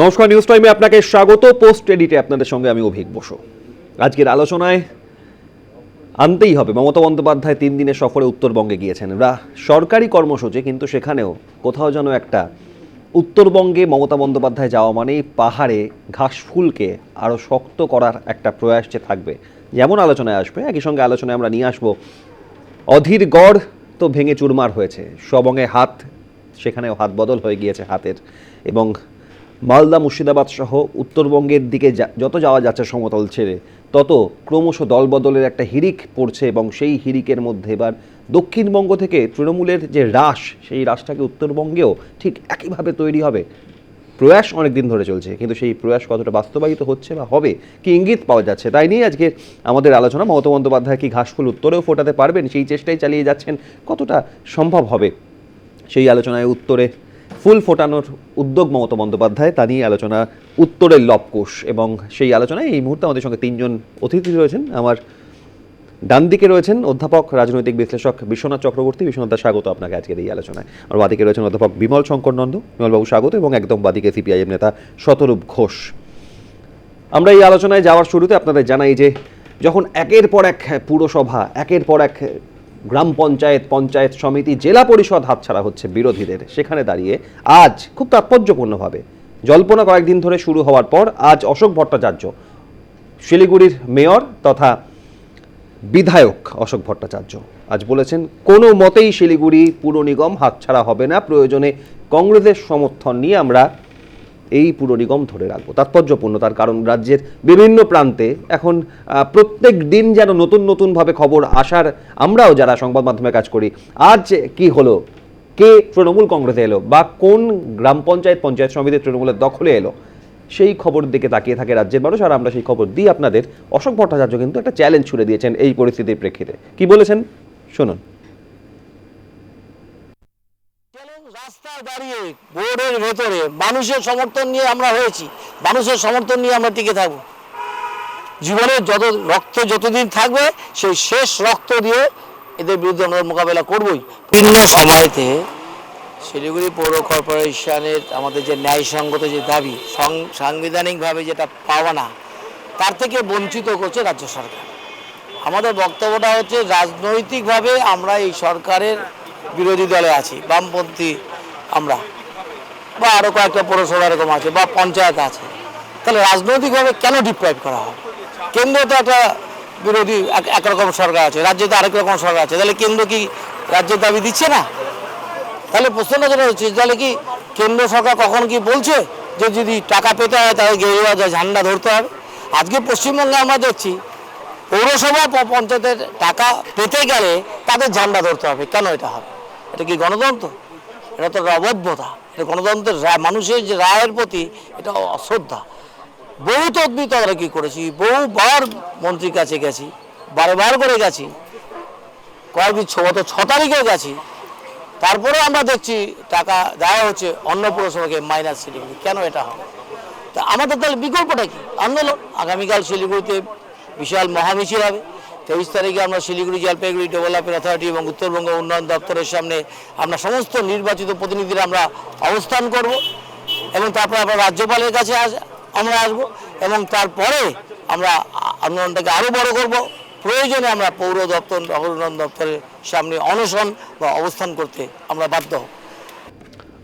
নমস্কার নিউজ টাইমে আপনাকে স্বাগত। পোস্ট এডিটে আপনাদের সঙ্গে আমি অভিক বসু। আজকের আলোচনায় আনতেই হবে। মমতা বন্দ্যোপাধ্যায় তিন দিনের সফরে উত্তরবঙ্গে গিয়েছেন। রা, সরকারি কর্মসূচি, কিন্তু সেখানেও কোথাও যেন একটা উত্তরবঙ্গে মমতা বন্দ্যোপাধ্যায় যাওয়া মানেই পাহাড়ে ঘাস ফুলকে আরও শক্ত করার একটা প্রয়াস যে থাকবে। যেমন আলোচনায় আসবে, একই সঙ্গে আলোচনায় আমরা নিয়ে আসব। অধীর গড় তো ভেঙে চুরমার হয়েছে। সবঙ্গে হাত, সেখানেও হাত বদল হয়ে গিয়েছে হাতের। এবং মালদা মুর্শিদাবাদ সহ উত্তরবঙ্গের দিকে যত যাওয়া যাচ্ছে সমতল ছেড়ে, তত ক্রমশ দলবদলের একটা হিরিক পড়ছে এবং সেই হিরিকের মধ্যে এবার দক্ষিণবঙ্গ থেকে তৃণমূলের যে রাস সেই রাসটাকে উত্তরবঙ্গেও ঠিক একইভাবে তৈরি হবে। প্রয়াস অনেক দিন ধরে চলছে, কিন্তু সেই প্রয়াস কতটা বাস্তবায়িত হচ্ছে বা হবে কি ইঙ্গিত পাওয়া যাচ্ছে, তাই নিয়ে আজকে আমাদের আলোচনা। মমতা বন্দ্যোপাধ্যায় কি ঘাসফুল উত্তরেও ফোটাতে পারবেন? সেই চেষ্টাই চালিয়ে যাচ্ছেন, কতটা সম্ভব হবে? সেই আলোচনায় উত্তরে ফুল ফোটানোর উদ্যোগ মমতা বন্দ্যোপাধ্যায়, তা নিয়ে আলোচনা উত্তরের লবকোষ এবং সেই আলোচনায় এই মুহূর্তে আমাদের সঙ্গে তিনজন অতিথি রয়েছেন। আমার ডান দিকে রয়েছেন অধ্যাপক, রাজনৈতিক বিশ্লেষক বিশ্বনাথ চক্রবর্তী। বিশ্বনাথ স্বাগত আপনাকে আজকের এই আলোচনায়। আর বাদিকে রয়েছেন অধ্যাপক বিমল শঙ্কর নন্দ। বিমলবাবু, স্বাগত এবং একদম বাদিকে সিপিআইএম নেতা শতরূপ ঘোষ। আমরা এই আলোচনায় যাওয়ার শুরুতে আপনাদের জানাই যে, যখন একের পর এক পুরসভা, একের পর এক গ্রাম পঞ্চায়েত পঞ্চায়েত সমিতি জেলা পরিষদ হাতছাড়া হচ্ছে বিরোধীদের। সেখানে দাঁড়িয়ে আজ খুব তাৎপর্যপূর্ণভাবে জল্পনা কয়েকদিন ধরে শুরু হওয়ার পর আজ অশোক ভট্টাচার্য, শিলিগুড়ির মেয়র তথা বিধায়ক অশোক ভট্টাচার্য। আজ বলেছেন, কোনো মতেই শিলিগুড়ি পুর নিগম হাতছাড়া হবে না, প্রয়োজনে কংগ্রেসের সমর্থন নিয়ে আমরা এই পুর নিগম ধরে রাখব। তাৎপর্যপূর্ণ, তার কারণ রাজ্যের বিভিন্ন প্রান্তে এখন প্রত্যেক দিন যেন নতুন নতুনভাবে খবর আসার আমরাও যারা সংবাদ মাধ্যমে কাজ করি, আজ কি হলো? কে তৃণমূল কংগ্রেসে এলো বা কোন গ্রাম পঞ্চায়েত পঞ্চায়েত সমিতি তৃণমূলের দখলে এলো? সেই খবর দিকে তাকিয়ে থাকে রাজ্যের মানুষ, আর আমরা সেই খবর দিই আপনাদের। অশোক ভট্টাচার্য কিন্তু একটা চ্যালেঞ্জ ছুড়ে দিয়েছেন এই পরিস্থিতির প্রেক্ষিতে। কি বলেছেন? শুনুন চ্যালেঞ্জ রাস্তায় দাঁড়িয়ে বোর্ডের ভেতরে মানুষের সমর্থন নিয়ে আমরা হয়েছি, মানুষের সমর্থন নিয়ে আমরা টিকে থাকব। জীবনে যত রক্ত যতদিন থাকবে, সেই শেষ রক্ত দিয়ে এদের বিরুদ্ধে আমরা মোকাবেলা করবই। বিভিন্ন সময়তে শিলিগুড়ি পৌর কর্পোরেশনের আমাদের যে ন্যায়সঙ্গত যে দাবি সাংবিধানিকভাবে যেটা পাওয়া না তার থেকে বঞ্চিত করছে রাজ্য সরকার। আমাদের বক্তব্যটা হচ্ছে, রাজনৈতিকভাবে আমরা এই সরকারের বিরোধী দলে আছি, বামপন্থী আমরা। বা আরও কয়েকটা পৌরসভা এরকম আছে, বা পঞ্চায়েত আছে। তাহলে রাজনৈতিকভাবে কেন ডিপ্রাইভ করা হবে কেন্দ্র তো একটা বিরোধী এক- একরকম সরকার আছে, রাজ্যে তো আরেক রকম সরকার আছে, তাহলে কেন্দ্র কি রাজ্যের দাবি দিচ্ছে না? তাহলে প্রশ্নটা যেটা হচ্ছে, তাহলে কি কেন্দ্র সরকার কখন কি বলছে যে যদি টাকা পেতে হয়, তাহলে গেরুয়া যায় ঝান্ডা ধরতে হবে? আজকে পশ্চিমবঙ্গে আমরা দেখছি, পৌরসভা পঞ্চায়েতের টাকা পেতে গেলে তাদের ঝান্ডা ধরতে হবে। কেন এটা হবে? এটা কি গণতন্ত্র? এটা তো একটা এটা গণতন্ত্রের রায় মানুষের যে রায়ের প্রতি এটা অশ্রদ্ধা। বহু তদবিত আমরা কী করেছি, বহুবার মন্ত্রীর কাছে গেছি, বারবার করে গেছি। কয়েকদিন ছ, গত ছ তারিখে গেছি। তারপরে আমরা দেখছি টাকা দেওয়া হচ্ছে অন্য পুরসভাকে মাইনাস শিলিগুড়ি। কেন এটা হবে? তা আমাদের তাহলে বিকল্পটা কি? আন্দোলন। আগামীকাল শিলিগুড়িতে বিশাল মহামিছিল হবে। তেইশ তারিখে আমরা শিলিগুড়ি জলপাইগুড়ি ডেভেলপমেন্ট অথরিটি এবং উত্তরবঙ্গ উন্নয়ন দপ্তরের সামনে আমরা সমস্ত নির্বাচিত প্রতিনিধিরা আমরা অবস্থান করব এবং তারপরে আমরা রাজ্যপালের কাছে আস, আমরা আসব এবং তারপরে আমরা আন্দোলনটাকে আরও বড় করব। প্রয়োজনে আমরা পৌর দপ্তর উন্নয়ন দপ্তরের সামনে অনশন বা অবস্থান করতে আমরা বাধ্য হব।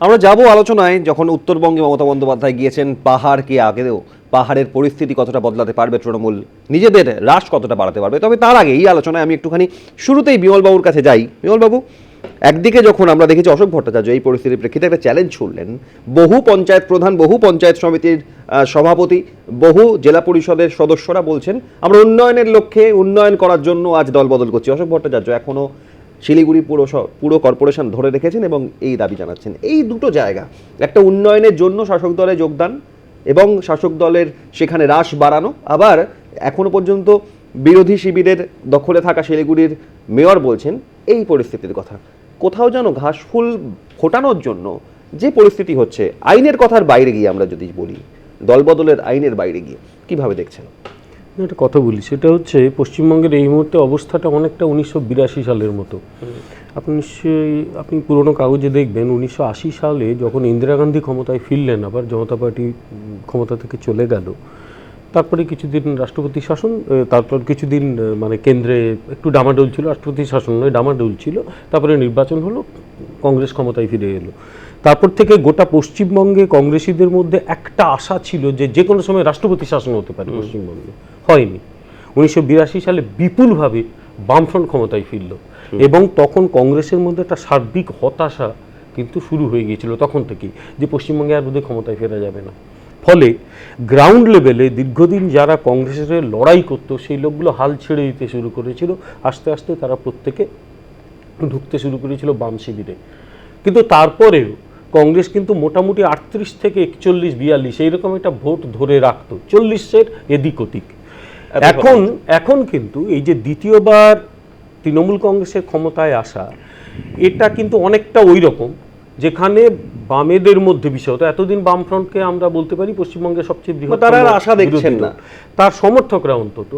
আমরা যাব আলোচনায় যখন উত্তরবঙ্গে মমতা বন্দ্যোপাধ্যায় গিয়েছেন পাহাড় কি আগেও পাহাড়ের পরিস্থিতি কতটা বদলাতে পারবে তৃণমূল? নিজেদের হ্রাস কতটা বাড়াতে পারবে? তবে তার আগে এই আলোচনায় আমি একটুখানি শুরুতেই বিমলবাবুর কাছে যাই। বিমলবাবু, একদিকে যখন আমরা দেখেছি অশোক ভট্টাচার্য এই পরিস্থিতির প্রেক্ষিতে একটা চ্যালেঞ্জ ছুড়লেন, বহু পঞ্চায়েত প্রধান, বহু পঞ্চায়েত সমিতির সভাপতি, বহু জেলা পরিষদের সদস্যরা বলছেন, আমরা উন্নয়নের লক্ষ্যে উন্নয়ন করার জন্য আজ দলবদল করছি। অশোক ভট্টাচার্য এখনও শিলিগুড়ি পুর পুরো কর্পোরেশন ধরে রেখেছেন এবং এই দাবি জানাচ্ছেন। এই দুটো জায়গা, একটা উন্নয়নের জন্য শাসক দলে যোগদান এবং শাসক দলের সেখানে হ্রাস বাড়ানো। আবার এখনও পর্যন্ত বিরোধী শিবিরের দখলে থাকা শিলিগুড়ির মেয়র বলছেন, এই পরিস্থিতির কথা। কোথাও যেন ঘাসফুল ফোটানোর জন্য যে পরিস্থিতি হচ্ছে, আইনের কথার বাইরে গিয়ে আমরা যদি বলি, দলবদলের আইনের বাইরে গিয়ে, কীভাবে দেখছেন? একটা কথা বলি, সেটা হচ্ছে পশ্চিমবঙ্গের এই মুহূর্তে অবস্থাটা অনেকটা উনিশশো বিরাশি সালের মতো। আপনি নিশ্চয়ই, আপনি পুরনো কাগজে দেখবেন উনিশশো আশি সালে যখন ইন্দিরা গান্ধী ক্ষমতায় ফিরলেন, আবার জনতা পার্টি ক্ষমতা থেকে চলে গেল, তারপরে কিছুদিন রাষ্ট্রপতি শাসন তারপর কিছুদিন মানে কেন্দ্রে একটু ডামাডোল ছিল, রাষ্ট্রপতি শাসন নয়, ডামাডোল ছিল, তারপরে নির্বাচন হলো, কংগ্রেস ক্ষমতায় ফিরে এলো। তারপর থেকে গোটা পশ্চিমবঙ্গে কংগ্রেসীদের মধ্যে একটা আশা ছিল যে যে কোনো সময় রাষ্ট্রপতি শাসন হতে পারে পশ্চিমবঙ্গে। হয়নি। উনিশশো বিরাশি সালে বিপুলভাবে বামফ্রন্ট ক্ষমতায় ফিরল এবং তখন কংগ্রেসের মধ্যে একটা সার্বিক হতাশা কিন্তু শুরু হয়ে গিয়েছিল তখন থেকেই যে পশ্চিমবঙ্গে আর বোধহয় ক্ষমতায় ফেরা যাবে না। ফলে গ্রাউন্ড লেভেলে দীর্ঘদিন যারা কংগ্রেসের লড়াই করতো সেই লোকগুলো হাল ছেড়ে দিতে শুরু করেছিল। আস্তে আস্তে তারা প্রত্যেকে ঢুকতে শুরু করেছিল বাম শিবিরে। কিন্তু তারপরেও কংগ্রেস কিন্তু মোটামুটি আটত্রিশ থেকে একচল্লিশ বিয়াল্লিশ এইরকম একটা ভোট ধরে রাখতো। চল্লিশের এদিক ওদিক। এখন এখন কিন্তু এই যে দ্বিতীয়বার তৃণমূল কংগ্রেসের ক্ষমতায় আসা এটা কিন্তু অনেকটা ওই রকম যেখানে বামেদের মধ্যে বিশেষত এতদিন বামফ্রন্টকে আমরা বলতে পারি পশ্চিমবঙ্গের সবচেয়ে বৃহৎ তারা আর আশা দেখছেন না। তার সমর্থকরা অন্তত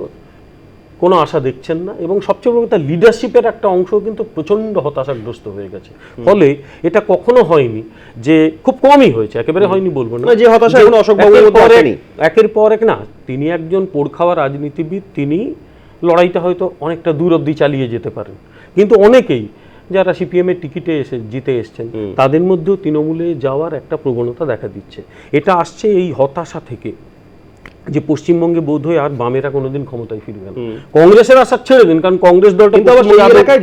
কোনো আশা দেখছেন না এবং সবচেয়ে বড় কথা লিডারশিপের একটা অংশ কিন্তু প্রচণ্ড হতাশাগ্রস্ত হয়ে গেছে। ফলে এটা কখনো হয়নি যে খুব কমই হয়েছে একেবারে হয়নি বলব না। যে হতাশা অশোক একের পর এক- একের পর এক না তিনি একজন পোড় খাওয়া রাজনীতিবিদ তিনি লড়াইটা হয়তো অনেকটা দূর অবধি চালিয়ে যেতে পারেন। কিন্তু অনেকেই যারা সিপিএম এর টিকিটে এসে জিতে এসছেন তাদের মধ্যেও তৃণমূলে যাওয়ার একটা প্রবণতা দেখা দিচ্ছে। এটা আসছে এই হতাশা থেকে। যে পশ্চিমবঙ্গে বোধ হয় আর বামেরা কোনোদিন ক্ষমতায় ফিরবে না। কংগ্রেসের আশা ছেড়ে দিন কারণ কংগ্রেস দলটা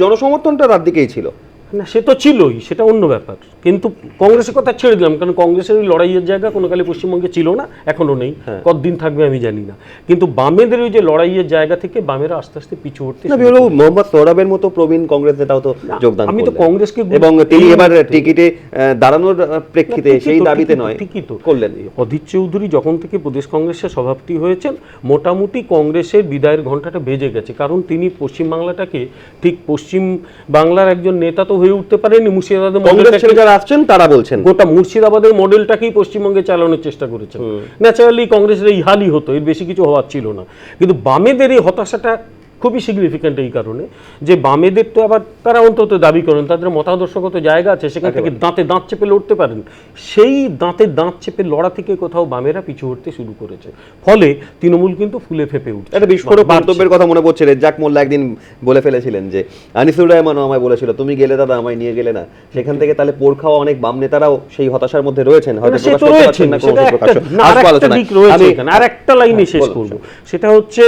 জনসমর্থনটা তার দিকেই ছিল। না সে তো ছিলই সেটা অন্য ব্যাপার। কিন্তু কংগ্রেসের কথা ছেড়ে দিলাম কারণ কংগ্রেসের ওই লড়াইয়ের জায়গা কোনো কালে পশ্চিমবঙ্গে ছিল না এখনও নেই কতদিন থাকবে আমি জানি না। কিন্তু বামেদের ওই যে লড়াইয়ের জায়গা থেকে বামেরা আস্তে আস্তে পিছু বিপ্লব মোহাম্মদ তোরাবের মতো প্রবীণ কংগ্রেস নেতাও তো যোগদান আমি তো কংগ্রেসকে এবং তিনি এবার টিকিটে দাঁড়ানোর প্রেক্ষিতে সেই দাবিতে নয় ঠিকই তো। করলেন অধীর চৌধুরী যখন থেকে প্রদেশ কংগ্রেসের সভাপতি হয়েছেন মোটামুটি কংগ্রেসের বিদায়ের ঘন্টাটা বেজে গেছে কারণ তিনি পশ্চিমবাংলাটাকে ঠিক পশ্চিম বাংলার একজন নেতা তো হয়ে উঠতে পারেনি মুর্শিদাবাদের কংগ্রেস ছেড়ে যারা আসছেন তারা বলছেন। গোটা মুর্শিদাবাদের মডেলটাকেই পশ্চিমবঙ্গে চালানোর চেষ্টা করেছেন। ন্যাচারালি কংগ্রেসের এই হালই হতো এর বেশি কিছু হওয়ার ছিল না। কিন্তু বামেদের এই হতাশাটা খুবই সিগনিফিক্যান্ট এই কারণে। যে বামেদের তো আবার তারা অন্তত দাবি করেন তাদের মতাদর্শগত জায়গা আছে সেখান থেকে দাঁতে দাঁত চেপে লড়তে পারেন। সেই দাঁতে দাঁত চেপে লড়া থেকে কোথাও বামেরা পিছু হটতে শুরু করেছে। ফলে তৃণমূল কিন্তু ফুলে ফেপে উঠছে। একটা বিস্ফোরক বাড়ছে। মন্তব্যের কথা মনে পড়ছে রেজ্জাক মোল্লা একদিন বলে ফেলেছিলেন যে আনিসুর রহমানও আমায় বলেছিল তুমি গেলে দাদা আমায় নিয়ে গেলে না। সেখান থেকে তাহলে পোড় খাওয়া অনেক বাম নেতারাও সেই হতাশার মধ্যে রয়েছেন হয়তো প্রকাশ করতে পারছেন না একটা প্রকাশ আর একটা লাইনে শেষ বলো, করব। সেটা হচ্ছে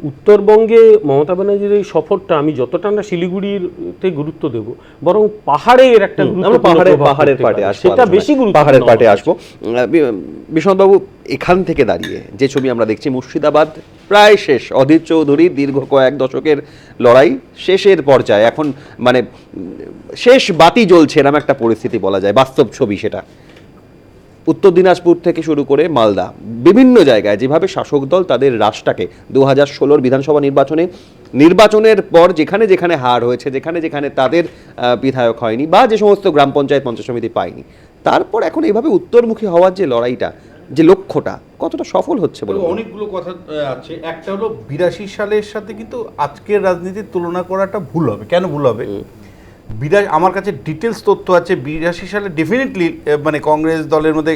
উত্তরবঙ্গে মমতা ব্যানার্জির এই সফরটা আমি যতটা না শিলিগুড়িতে গুরুত্ব দেব বরং পাহাড়ের একটা আমরা পাহাড়ে পাহাড়ের পাটে আসব সেটা বেশি গুরুত্ব পাহাড়ের পাটে আসব। বিশ্বনাথ বাবু এখান থেকে দাঁড়িয়ে যে ছবি আমরা দেখছি মুর্শিদাবাদ প্রায় শেষ অধীর চৌধুরী দীর্ঘ কয়েক দশকের লড়াই শেষের পর্যায়ে এখন মানে শেষ বাতি জ্বলছে এরম একটা পরিস্থিতি বলা যায় বাস্তব ছবি সেটা। উত্তর দিনাজপুর থেকে শুরু করে মালদা বিভিন্ন জায়গায় যেভাবে শাসক দল তাদের রাশটাকে দু হাজার ষোলোর বিধানসভা নির্বাচনে নির্বাচনের পর যেখানে যেখানে হার হয়েছে যেখানে যেখানে তাদের বিধায়ক হয়নি বা যে সমস্ত গ্রাম পঞ্চায়েত পঞ্চায়েত সমিতি পায়নি তারপর এখন এইভাবে উত্তরমুখী হওয়ার যে লড়াইটা যে লক্ষ্যটা কতটা সফল হচ্ছে বলে? অনেকগুলো কথা আছে। একটা হলো বিরাশি সালের সাথে কিন্তু আজকের রাজনীতির তুলনা করাটা ভুল হবে। কেন ভুল হবে? বিরাশ আমার কাছে ডিটেলস তথ্য আছে বিরাশি সালে ডেফিনেটলি মানে কংগ্রেস দলের মধ্যে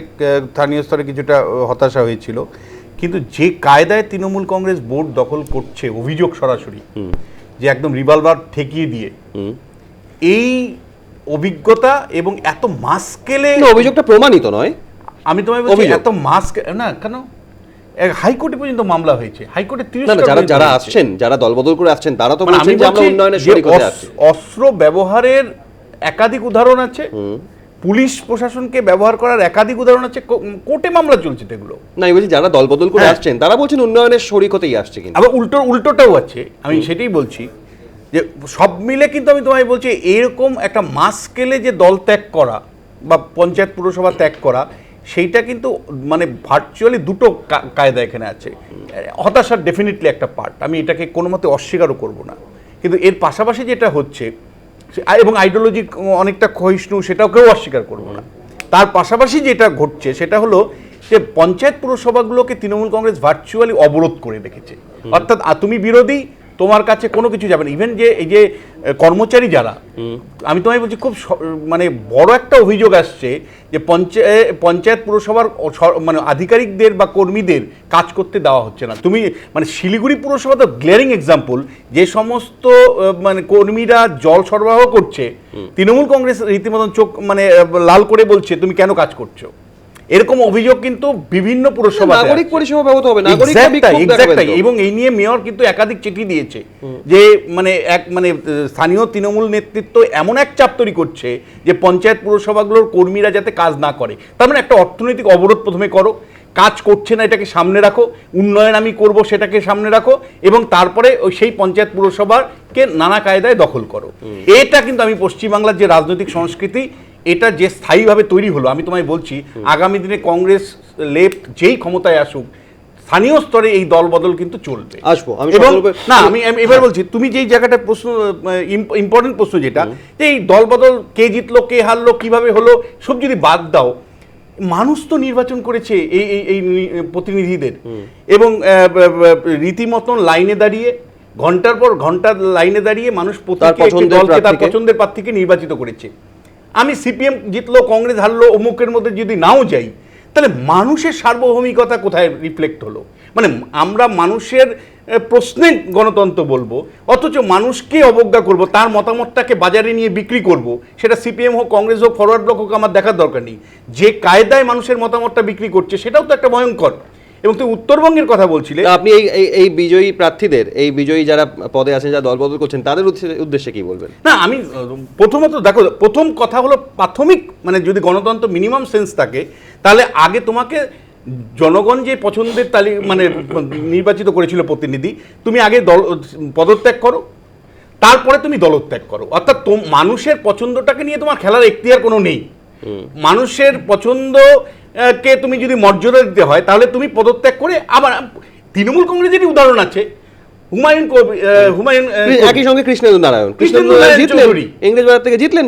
স্থানীয় স্তরে কিছুটা হতাশা হয়েছিল। কিন্তু যে কায়দায় তৃণমূল কংগ্রেস বোর্ড দখল করছে অভিযোগ সরাসরি যে একদম রিভলভার ঠেকিয়ে দিয়ে। এই অভিজ্ঞতা এবং এত মাস্কেলে অভিযোগটা প্রমাণিত নয়। আমি তোমায় বলছি এত মাস্ক না কেন? হাইকোর্টে পর্যন্ত মামলা হয়েছে। হাইকোর্টে যারা যারা আসছেন যারা দলবদল করে আসছেন তারা তো মানে বলছেন যে আমরা উন্নয়নের শরিক হতে আসছি অস্ত্র ব্যবহারের একাধিক উদাহরণ আছে। পুলিশ প্রশাসনকে ব্যবহার করার একাধিক উদাহরণ আছে। কোর্টে মামলা চলছে এগুলো। না আমি বলছি যারা দলবদল করে হ্যাঁ। আসছেন তারা বলছেন উন্নয়নের শরিক হতেই আসছে কিন্তু। আবার উল্টো উল্টোটাও আছে। আমি সেটাই বলছি যে সব মিলে কিন্তু আমি তোমায় বলছি এরকম একটা মাস স্কেলে যে দল ত্যাগ করা বা পঞ্চায়েত পুরসভা ত্যাগ করা সেইটা কিন্তু মানে ভার্চুয়ালি দুটো কায়দা এখানে আছে। হতাশার ডেফিনেটলি একটা পার্ট আমি এটাকে কোনো মতে অস্বীকারও করব না। কিন্তু এর পাশাপাশি যেটা হচ্ছে এবং আইডিওলজি অনেকটা ক্ষয়িষ্ণু সেটাও কেউ অস্বীকার করব না। তার পাশাপাশি যেটা ঘটছে সেটা হলো যে পঞ্চায়েত পুরসভাগুলোকে তৃণমূল কংগ্রেস ভার্চুয়ালি অবরোধ করে রেখেছে। অর্থাৎ তুমি বিরোধী তোমার কাছে কোনো কিছু যাবে না। ইভেন যে এই যে কর্মচারী যারা আমি তোমায় বলছি খুব মানে বড় একটা অভিযোগ আসছে যে পঞ্চায়েত পঞ্চায়েত পুরসভার মানে আধিকারিকদের বা কর্মীদের কাজ করতে দেওয়া হচ্ছে না। তুমি মানে শিলিগুড়ি পুরসভা তো গ্লেয়ারিং এক্সাম্পল যে সমস্ত মানে কর্মীরা জল সরবরাহ করছে তৃণমূল কংগ্রেস রীতিমতন চোখ মানে লাল করে বলছে তুমি কেন কাজ করছ? এরকম অভিযোগ কিন্তু বিভিন্ন পুরসভা নাগরিক পরিষেবা ব্যাহত হবে নাগরিক এবং এই নিয়ে মেয়র কিন্তু একাধিক চিঠি দিয়েছে যে মানে এক মানে স্থানীয় তৃণমূল নেতৃত্ব এমন এক চাপ তৈরি করছে যে পঞ্চায়েত পুরসভাগুলোর কর্মীরা যাতে কাজ না করে। তার মানে একটা অর্থনৈতিক অবরোধ প্রথমে করো কাজ করছে না এটাকে সামনে রাখো উন্নয়ন আমি করব সেটাকে সামনে রাখো এবং তারপরে ওই সেই পঞ্চায়েত পুরসভাকে নানা কায়দায় দখল করো। এটা কিন্তু আমি পশ্চিমবাংলার যে রাজনৈতিক সংস্কৃতি এটা যে স্থায়ীভাবে তৈরি হলো আমি তোমায় বলছি আগামী দিনে কংগ্রেস লেফট যেই ক্ষমতায় আসুক স্থানীয় স্তরে এই দল বদল কিন্তু চলবে। আসব, আমি না আমি এবার বলছি তুমি যেই জায়গাটা প্রশ্ন ইম্পর্টেন্ট প্রশ্ন যেটা যে এই দল বদল কে জিতলো কে হারলো কীভাবে হলো সব যদি বাদ দাও মানুষ তো নির্বাচন করেছে এই এই প্রতিনিধিদের। এবং রীতিমতন লাইনে দাঁড়িয়ে ঘণ্টার পর ঘণ্টা লাইনে দাঁড়িয়ে মানুষ প্রত্যেকে দলকে তার পছন্দের প্রার্থীকে নির্বাচিত করেছে। আমি সিপিএম জিতলো, কংগ্রেস হারলো, অমুকের মধ্যে যদি নাও যাই, তাহলে মানুষের সার্বভৌমিকতা কোথায় রিফ্লেক্ট হলো? মানে আমরা মানুষের প্রশ্নে গণতন্ত্র বলব, অথচ মানুষকে অবজ্ঞা করব, তার মতামতটাকে বাজারে নিয়ে বিক্রি করব, সেটা সিপিএম হোক, কংগ্রেস হোক ফরওয়ার্ড ব্লক হোক, আমার দেখার দরকার নেই। যে কায়দায় মানুষের মতামতটা বিক্রি করছে, সেটাও তো একটা ভয়ঙ্কর এবং তুমি উত্তরবঙ্গের কথা বলছিলে। আপনি এই এই- বিজয়ী প্রার্থীদের এই বিজয়ী যারা পদে আছেন যারা দলবদল করছেন তাদের উদ্দেশ্যে- কি বলবেন? না আমি প্রথমত দেখো প্রথম কথা হলো প্রাথমিক মানে যদি গণতন্ত্র মিনিমাম সেন্স থাকে তাহলে আগে তোমাকে জনগণ যে পছন্দের তালি মানে নির্বাচিত করেছিল প্রতিনিধি তুমি আগে দল পদত্যাগ করো। তারপরে তুমি দলত্যাগ করো। অর্থাৎ মানুষের পছন্দটাকে নিয়ে তোমার খেলার এখতিয়ার কোনো নেই। মানুষের পছন্দ কে তুমি যদি মর্যাদা দিতে হয় তাহলে তুমি পদত্যাগ করে আবার তৃণমূল কংগ্রেসেরই উদাহরণ আছে। হুমায়ুন হুমায়ুন একই সঙ্গে কৃষ্ণেন্দু নারায়ণ। কৃষ্ণেন্দু জিতলেন। ইংরেজ বাজার থেকে জিতলেন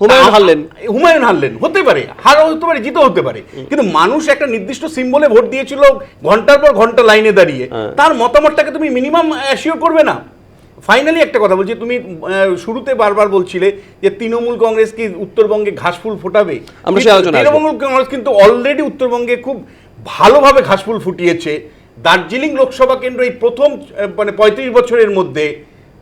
হুমায়ুন হারলেন। হুমায়ুন হারলেন হতে পারে। হারও হতে পারে জিতও হতে পারে। কিন্তু মানুষ একটা নির্দিষ্ট সিম্বলে ভোট দিয়েছিল ঘণ্টার পর ঘণ্টা লাইনে দাঁড়িয়ে। হ্যাঁ। তার মতামতটাকে তুমি মিনিমাম অ্যাসিওর করবে না। ফাইনালি একটা কথা বলছি তুমি শুরুতে বারবার বলছিলে যে তৃণমূল কংগ্রেস কি উত্তরবঙ্গে ঘাসফুল ফোটাবে আমরা। তৃণমূল কংগ্রেস কিন্তু অলরেডি উত্তরবঙ্গে খুব ভালোভাবে ঘাসফুল ফুটিয়েছে দার্জিলিং লোকসভা কেন্দ্র এই প্রথম মানে পঁয়ত্রিশ বছরের মধ্যে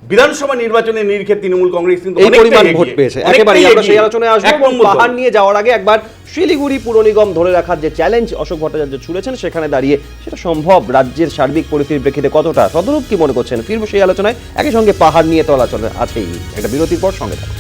বিধানসভা নির্বাচনের নিরিখে তৃণমূল কংগ্রেস কিন্তু এই পরিমাণ ভোট পেয়েছে। একেবারে আমরা সেই আলোচনায় আসব এবং পাহাড় নিয়ে যাওয়ার আগে একবার শিলিগুড়ি পুর নিগম ধরে রাখার যে চ্যালেঞ্জ অশোক ভট্টাচার্য ছুড়েছেন সেখানে দাঁড়িয়ে সেটা সম্ভব রাজ্যের সার্বিক পরিস্থিতির প্রেক্ষিতে কতটা? তদরূপ কি মনে করছেন? ফিরবো সেই আলোচনায়। একই সঙ্গে পাহাড় নিয়ে তো আলোচনা আছেই একটা বিরতির পর সঙ্গে থাকুন।